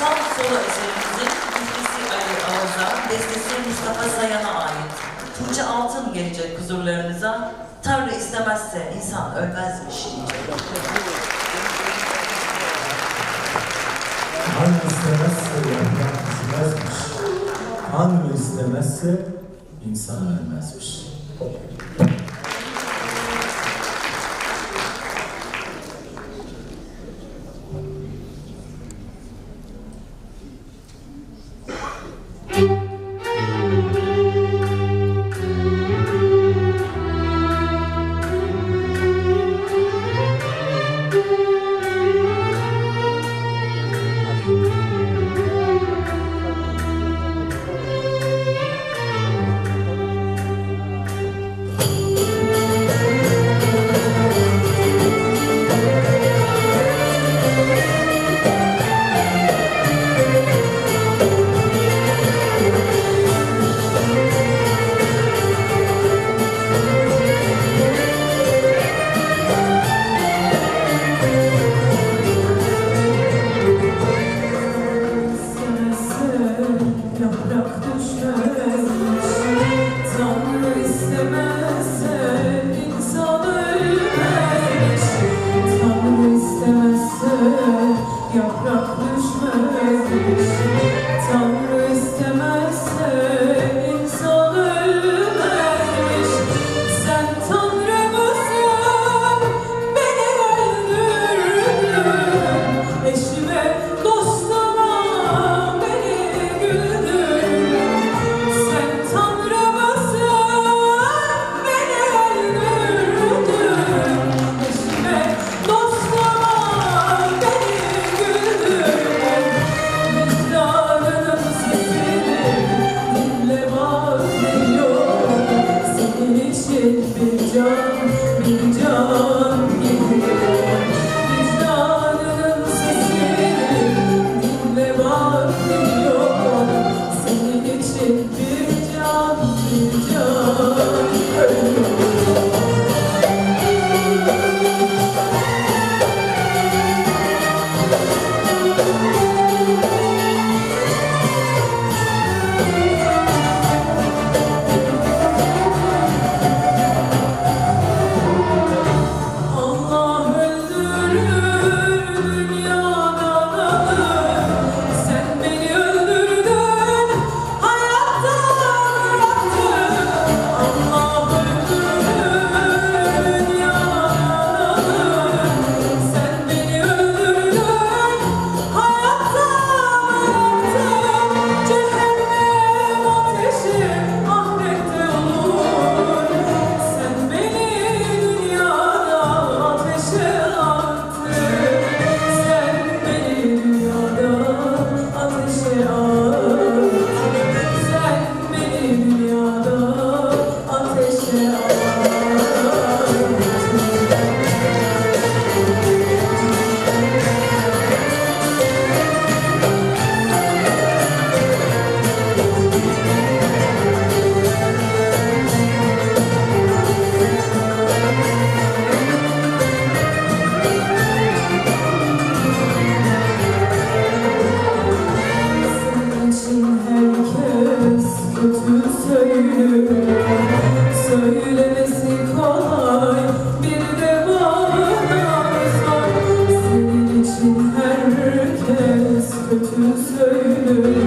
Sağ Sola eserimizin müzesi Ali Ağız'a, bestesi Mustafa Sayan'a ait. Tunca Altın gelecek huzurlarınıza, Tanrı istemezse insan ölmezmiş diyecek. Tanrı istemezse yaprak düşmezmiş. Tanrı istemezse insan ölmezmiş. bin can, bin can To söylüyor